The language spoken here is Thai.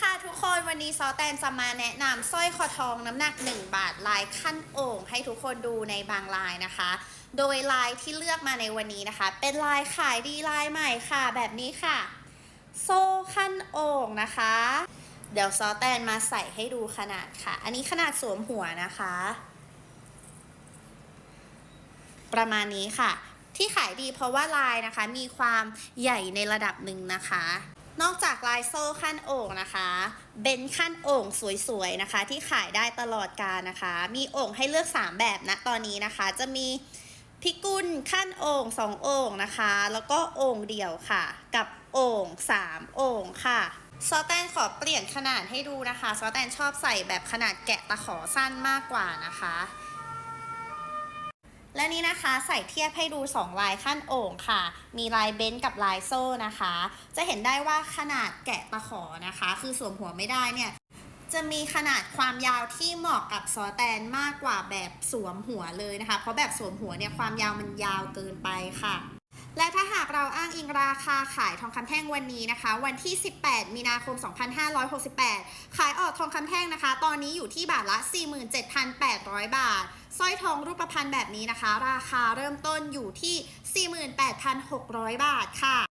ค่ะทุกคนวันนี้ซอแตนจะมาแนะนำสร้อยคอทองน้ำหนัก 1 บาทลายขั้นโอ่งให้ทุกคนดูในบางลายนะคะ โดยลายที่เลือกมาในวันนี้นะคะ เป็นลายขายดีลายใหม่ค่ะ แบบนี้ค่ะ โซ่ขั้นโอ่งนะคะ เดี๋ยวซอแตนมาใส่ให้ดูขนาดค่ะ อันนี้ขนาดสวมหัวนะคะ ประมาณนี้ค่ะ ที่ขายดีเพราะว่าลายนะคะ มีความใหญ่ในระดับหนึ่งนะคะ นอกจากลายโซ่ขั้นโอ่งนะคะ เบนขั้นโอ่งสวยๆนะคะ ที่ขายได้ตลอดกาลนะคะ มีโอ่งให้เลือก 3 แบบนะตอนนี้นะคะ จะมีพิกุลขั้นโอ่ง2โอ่งนะคะ แล้วก็โอ่งเดี่ยวค่ะ กับโอ่ง3โอ่งค่ะซอแตนขอเปลี่ยนขนาดให้ดูนะคะซอแตนชอบใส่แบบขนาดแกะตะขอสั้นมากกว่านะคะ และนี่นะคะใส่เทียบให้ดู 2 ลายขั้นโอ่งค่ะ มีลายเบนซ์กับลายโซ่นะคะ จะเห็นได้ว่าขนาดแกะตะขอนะคะ คือสวมหัวไม่ได้เนี่ยจะมีขนาดความยาวที่เหมาะกับซอแตนมากกว่าแบบสวมหัวเลยนะคะ เพราะแบบสวมหัวเนี่ยความยาวมันยาวเกินไปค่ะ และถ้าหากเราอ้างอิงราคาขายทองคำแท่งวันนี้นะคะ วันที่ 18 มีนาคม 2568 ขายออกทองคำแท่งนะคะ ตอนนี้อยู่ที่บาทละ 47,800 บาท สร้อยทองรูปพรรณแบบนี้นะคะ ราคาเริ่มต้นอยู่ที่ 48,600 บาทค่ะ